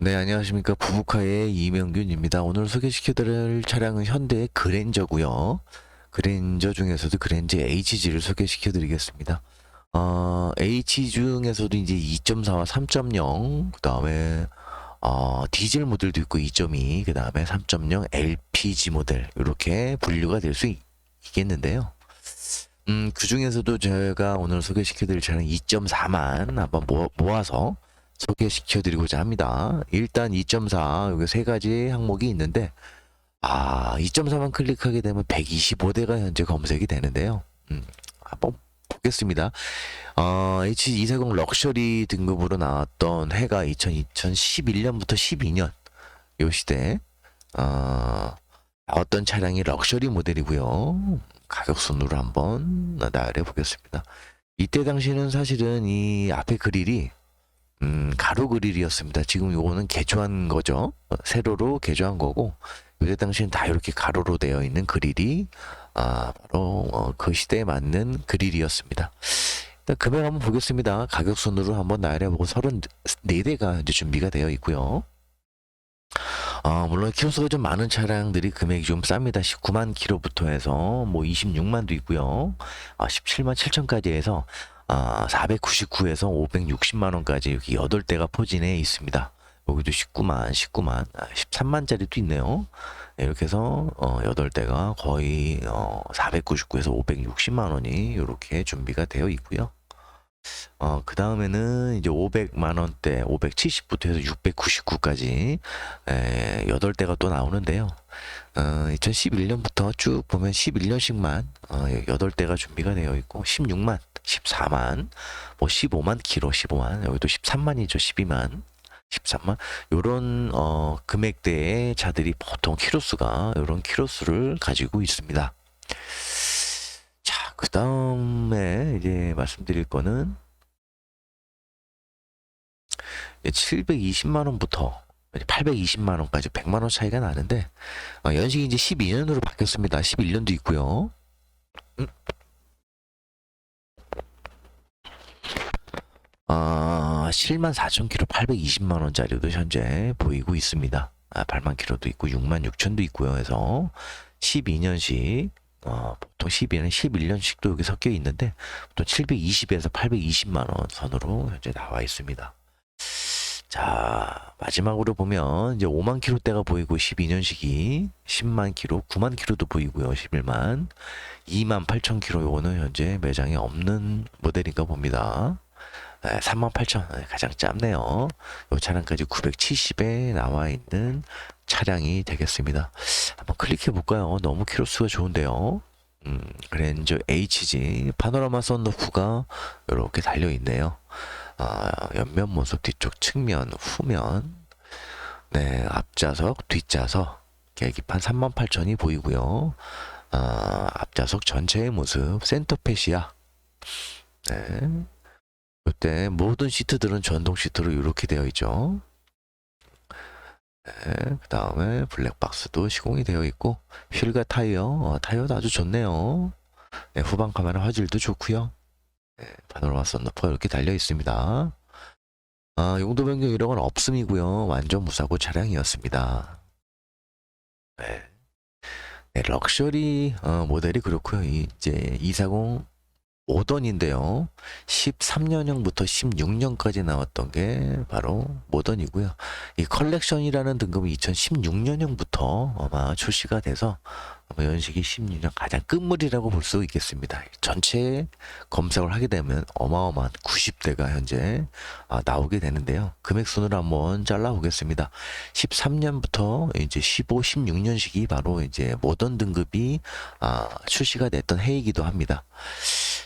네, 안녕하십니까. 부부카의 이명균입니다. 오늘 소개시켜드릴 차량은 현대 그랜저고요. 그랜저 중에서도 그랜저 HG를 소개시켜드리겠습니다. 어, H 중에서도 이제 2.4와 3.0, 그 다음에 어, 디젤 모델도 있고 2.2, 그 다음에 3.0 LPG 모델 이렇게 분류가 될 수 있겠는데요. 음, 그 중에서도 제가 오늘 소개시켜드릴 차량 2.4만 한번 모아, 모아서 소개시켜 드리고자 합니다. 일단 2.4 여기 세 가지 항목이 있는데 아 2.4만 클릭하게 되면 125대가 현재 검색이 되는데요. 음, 한번 보겠습니다. 어, H240 럭셔리 등급으로 나왔던 해가 2011년부터 12년 요 시대 어, 나왔던 차량이 럭셔리 모델이고요. 가격 순으로 한번 나열해 보겠습니다. 이때 당시는 사실은 이 앞에 그릴이 음, 가로 그릴이었습니다. 지금 요거는 개조한 거죠. 어, 세로로 개조한 거고, 요때 당시엔 다 이렇게 가로로 되어 있는 그릴이, 아, 바로, 어, 그 시대에 맞는 그릴이었습니다. 일단 금액 한번 보겠습니다. 가격 순으로 한번 나열해보고 34대가 이제 준비가 되어 있고요. 아, 물론 키로수가 좀 많은 차량들이 금액이 좀 쌉니다. 19만 킬로부터 해서 뭐 26만도 있고요. 아, 17만 7천까지 해서 아, 499에서 560만 원까지 여기 8대가 포진해 있습니다. 여기도 19만, 19만, 아, 13만짜리도 있네요. 네, 이렇게 해서 어, 8대가 거의 어, 499에서 560만 원이 이렇게 준비가 되어 있고요. 어, 그 다음에는 이제 500만 원대, 570부터 해서 699까지 에, 8대가 또 나오는데요. 어, 2011년부터 쭉 보면 11년씩만 어, 8 대가 준비가 되어 있고 16만, 14만, 뭐 15만 키로, 15만, 여기도 13만이죠, 12만. 13만 요런 어 금액대의 차들이 보통 키로수가 요런 키로수를 가지고 있습니다. 자, 그 다음에 이제 말씀드릴 거는 720만 원부터 820만 원까지 100만 원 차이가 나는데 어, 연식이 이제 12년으로 바뀌었습니다. 11년도 있고요. 음. 아, 7만 4천 킬로 820만 원짜리도 현재 보이고 있습니다. 아, 8만 킬로도 있고 6만 6천도 있고요. 해서 12년씩 어, 보통 12년, 11년씩도 여기 섞여 있는데 보통 720에서 820만 원 선으로 현재 나와 있습니다. 자, 마지막으로 보면 이제 5만 킬로대가 보이고 12년식이 10만 킬로, 9만 킬로도 보이고요. 11만, 2만 8천 킬로 요거는 현재 매장에 없는 모델인가 봅니다. 네, 38,000 가장 짧네요. 이 차량까지 970에 나와 있는 차량이 되겠습니다. 한번 클릭해 볼까요? 너무 키로수가 좋은데요. 음, 그랜저 HG 파노라마 썬루프가 이렇게 달려 있네요. 아, 옆면 모습 뒤쪽 측면 후면 네 앞좌석 뒷좌석 계기판 38,000이 보이고요. 아, 앞좌석 전체의 모습 센터페시아 네. 이때 모든 시트들은 전동 시트로 이렇게 되어 있죠. 네, 그 다음에 블랙박스도 시공이 되어 있고 휠과 타이어, 어, 타이어도 아주 좋네요. 네, 후방 카메라 화질도 좋고요. 네, 파노라마 썬루퍼 이렇게 달려 있습니다. 아, 용도 변경 이런 건 없음이고요. 완전 무사고 차량이었습니다. 네. 네, 럭셔리 어, 모델이 그렇고요. 이, 이제 240 모던인데요. 13년형부터 16년까지 나왔던 게 바로 모던이고요. 이 컬렉션이라는 등급은 2016년형부터 아마 출시가 돼서 연식이 16년 가장 끝물이라고 볼 수 있겠습니다. 전체 검색을 하게 되면 어마어마한 90대가 현재 아, 나오게 되는데요. 금액 순으로 한번 잘라 보겠습니다. 13년부터 이제 15, 16년식이 바로 이제 모던 등급이 아, 출시가 됐던 해이기도 합니다.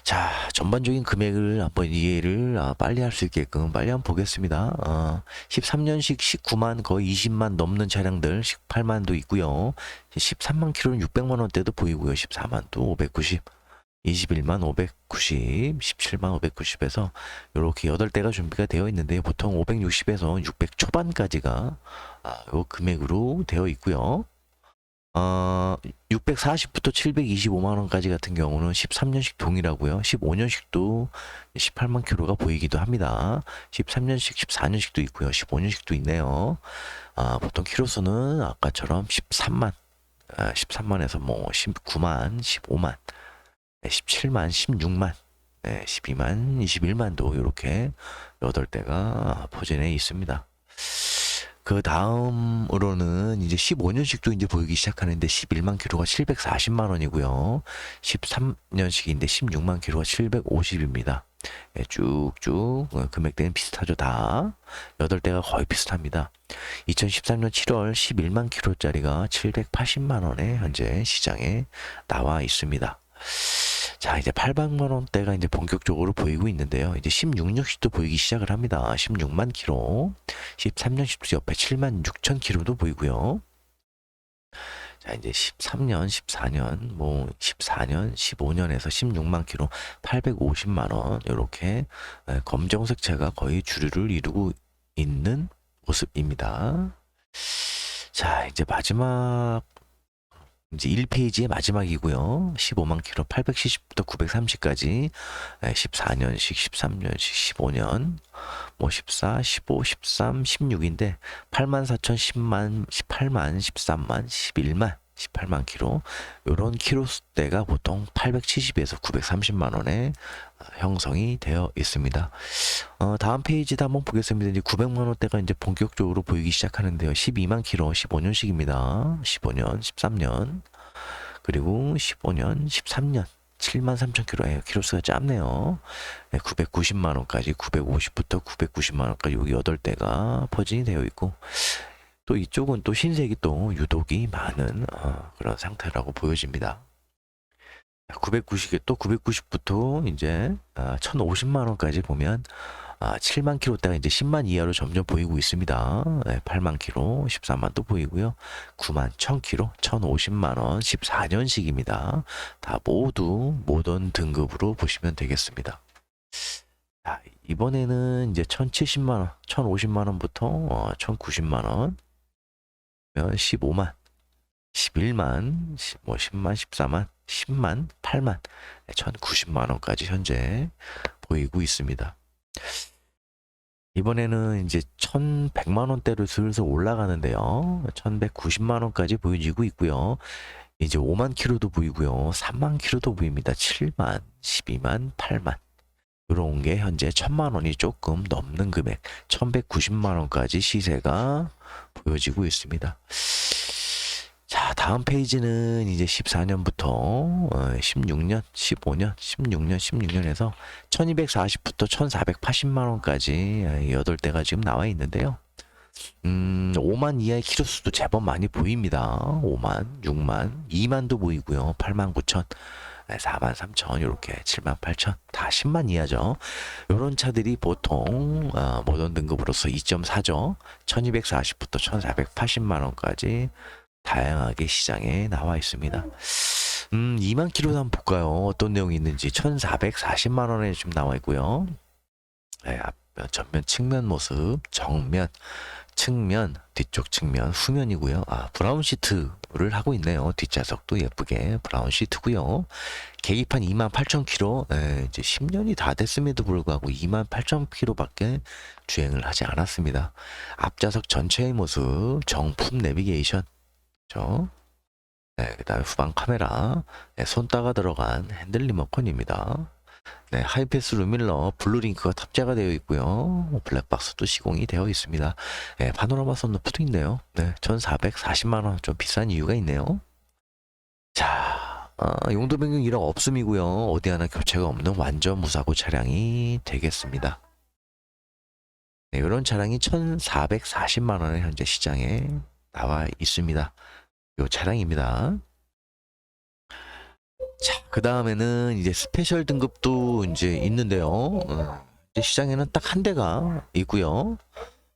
자, 전반적인 금액을 한번 이해를 아, 빨리 할 수 있게끔 빨리 한번 보겠습니다. 어, 13년식 19만 거의 20만 넘는 차량들 18만도 있고요. 13만 킬로는 600만 원대도 보이고요. 14만도 590. 21만 590, 17만 590에서 이렇게 8대가 준비가 되어 있는데 보통 560에서 600 초반까지가 아, 요 금액으로 되어 있고요. 어, 640부터 725만 원까지 같은 경우는 13년식 동일하고요. 15년식도 18만 킬로가 보이기도 합니다. 13년식, 14년식도 있고요. 15년식도 있네요. 아, 보통 키로수는 아까처럼 13만, 아, 13만에서 뭐 19만, 15만, 네, 17만, 16만, 네, 12만, 21만도 이렇게 8대가 포진해 있습니다. 그 다음으로는 이제 15년식도 이제 보이기 시작하는데 11만 킬로가 740만 원이고요. 13년식인데 16만 킬로가 750입니다. 예, 쭉쭉 어, 금액대는 비슷하죠 다. 8대가 거의 비슷합니다. 2013년 7월 11만 킬로짜리가 780만 원에 현재 시장에 나와 있습니다. 자, 이제 800만 원대가 이제 본격적으로 보이고 있는데요. 이제 16년식도 보이기 시작을 합니다. 16만 킬로. 13년식도 옆에 7만 6천 킬로도 보이고요. 자, 이제 13년, 14년, 뭐 14년, 15년에서 16만 킬로, 850만 원 이렇게 에, 검정색채가 거의 주류를 이루고 있는 모습입니다. 자, 이제 마지막 이제 1페이지의 마지막이고요. 15만 킬로 870부터 930까지 14년씩, 13년씩, 15년, 뭐 14, 15, 13, 16인데 8만 4천, 10만, 18만, 13만, 11만, 18만 킬로 요런 키로수대가 보통 870에서 930만 원에 어, 형성이 되어 있습니다. 어, 다음 페이지도 한번 보겠습니다. 이제 900만 원대가 이제 본격적으로 보이기 시작하는데요. 12만 킬로 15년씩입니다. 15년, 13년 그리고 15년, 13년 7만 3천 킬로예요. 키로수가 짧네요. 990만 원까지 950부터 990만 원까지 여기 8대가 포진이 되어 있고 또 이쪽은 또 흰색이 또 유독이 많은 어, 그런 상태라고 보여집니다. 990에 또 990부터 이제 아, 1,050만 원까지 보면 아, 7만 킬로대가 이제 10만 이하로 점점 보이고 있습니다. 네, 8만 킬로, 14만 또 보이고요. 9만 1,000 킬로, 1,050만 원, 14년식입니다. 다 모두 모던 등급으로 보시면 되겠습니다. 자, 이번에는 이제 1,070만 원, 1,050만 원부터 어, 1,090만 원, 15만, 11만, 뭐 10만, 14만, 10만, 8만, 1,090만 원까지 현재 보이고 있습니다. 이번에는 이제 1,100만 원대로 슬슬 올라가는데요. 1,190만 원까지 보여지고 있고요. 이제 5만 킬로도 보이고요. 3만 킬로도 보입니다. 7만, 12만, 8만. 이런 게 현재 1,000만 원이 조금 넘는 금액, 1,190만 원까지 시세가 보여지고 있습니다. 자, 다음 페이지는 이제 14년부터 16년, 15년, 16년, 16년에서 1240부터 1480만 원까지 8대가 지금 나와 있는데요. 음, 5만 이하의 키로수도 제법 많이 보입니다. 5만, 6만, 2만도 보이고요. 8만 9천, 4만 3천, 이렇게 7만 8천, 다 10만 이하죠. 이런 차들이 보통 어, 모던 등급으로서 2.4죠. 1240부터 1480만 원까지 다양하게 시장에 나와 있습니다. 음, 2만 킬로 한번 볼까요? 어떤 내용이 있는지 1,440만 원에 지금 나와 있고요. 네, 앞면, 전면, 측면 모습, 정면, 측면, 뒤쪽 측면, 후면이고요. 아, 브라운 시트를 하고 있네요. 뒷좌석도 예쁘게 브라운 시트고요. 계기판 2만 8천 킬로, 네, 이제 10년이 다 됐음에도 불구하고 2만 8천 킬로밖에 주행을 하지 않았습니다. 앞좌석 전체의 모습, 정품 내비게이션, 그죠? 네, 그 다음에 후방 카메라, 네, 손따가 들어간 핸들 리모컨입니다. 네, 하이패스 루밀러 블루링크가 탑재가 되어 있고요. 뭐 블랙박스도 시공이 되어 있습니다. 네, 파노라마 선루프도 있네요. 네, 1,440만 원 좀 비싼 이유가 있네요. 자, 어, 용도 변경 이력 없음이고요. 어디 하나 교체가 없는 완전 무사고 차량이 되겠습니다. 네, 이런 차량이 1,440만 원에 현재 시장에 나와 있습니다. 요 차량입니다. 자, 그 다음에는 이제 스페셜 등급도 이제 있는데요. 어, 시장에는 딱 한 대가 있고요.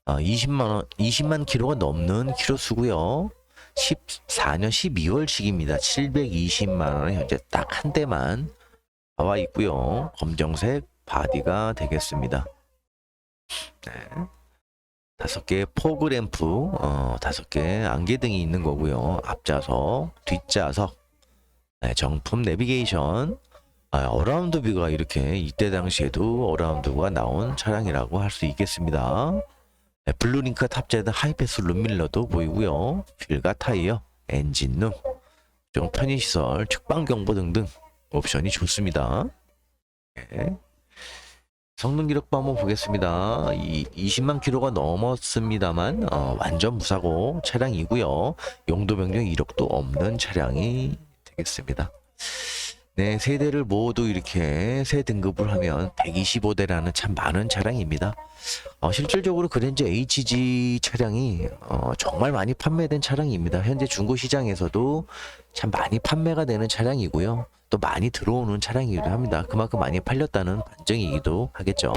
아, 20만 원, 20만 킬로가 넘는 키로 수고요. 14년 12월식입니다. 720만 원에 현재 딱 한 대만 나와 있고요. 검정색 바디가 되겠습니다. 네. 다섯 개 포그램프, 어, 다섯 개 안개등이 있는 거고요. 앞좌석, 뒷좌석, 네, 정품 내비게이션, 아, 어라운드 뷰가 이렇게 이때 당시에도 어라운드 뷰가 나온 차량이라고 할 수 있겠습니다. 네, 블루링크 탑재된 하이패스 룸밀러도 보이고요. 휠과 타이어, 엔진룸, 좀 편의시설, 측방경보 등등 옵션이 좋습니다. 네. 성능 기록부 한번 보겠습니다. 이 20만 킬로가 넘었습니다만 어, 완전 무사고 차량이고요. 용도 변경 이력도 없는 차량이 되겠습니다. 네, 세 대를 모두 이렇게 세 등급을 하면 125대라는 참 많은 차량입니다. 어, 실질적으로 그랜저 HG 차량이 어, 정말 많이 판매된 차량입니다. 현재 중고 시장에서도 참 많이 판매가 되는 차량이고요. 또 많이 들어오는 차량이기도 합니다. 그만큼 많이 팔렸다는 반증이기도 하겠죠.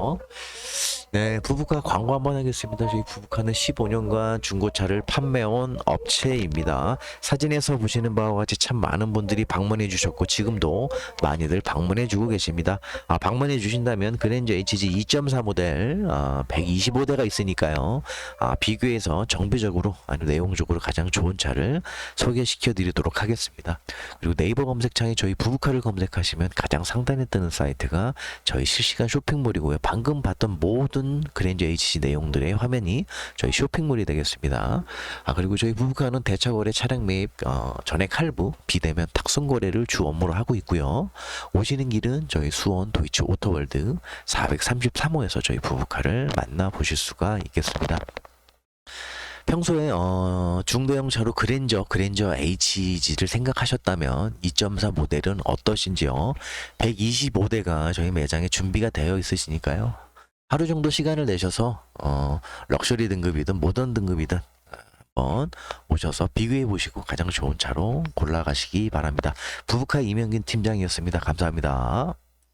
네, 부부카 광고 한번 하겠습니다. 저희 부부카는 15년간 중고차를 판매온 업체입니다. 사진에서 보시는 바와 같이 참 많은 분들이 방문해 주셨고 지금도 많이들 방문해 주고 계십니다. 아, 방문해 주신다면 그랜저 HG 2.4 모델 아, 125대가 있으니까요. 아, 비교해서 정비적으로 아니 내용적으로 가장 좋은 차를 소개시켜 드리도록 하겠습니다. 그리고 네이버 검색창에 저희 부부카를 검색하시면 가장 상단에 뜨는 사이트가 저희 실시간 쇼핑몰이고요. 방금 봤던 모든 그랜저 HG 내용들의 화면이 저희 쇼핑몰이 되겠습니다. 아 그리고 저희 부부카는 대차거래 차량 매입 어, 전액 할부 비대면 탁송 거래를 주 업무로 하고 있고요. 오시는 길은 저희 수원 도이치 오토월드 433호에서 저희 부부카를 만나 보실 수가 있겠습니다. 평소에 어, 중대형 차로 그랜저, 그랜저 HG를 생각하셨다면 2.4 모델은 어떠신지요? 125대가 저희 매장에 준비가 되어 있으시니까요. 하루 정도 시간을 내셔서 어, 럭셔리 등급이든 모던 등급이든 한번 오셔서 비교해 보시고 가장 좋은 차로 골라가시기 바랍니다. 부부카 이명긴 팀장이었습니다. 감사합니다.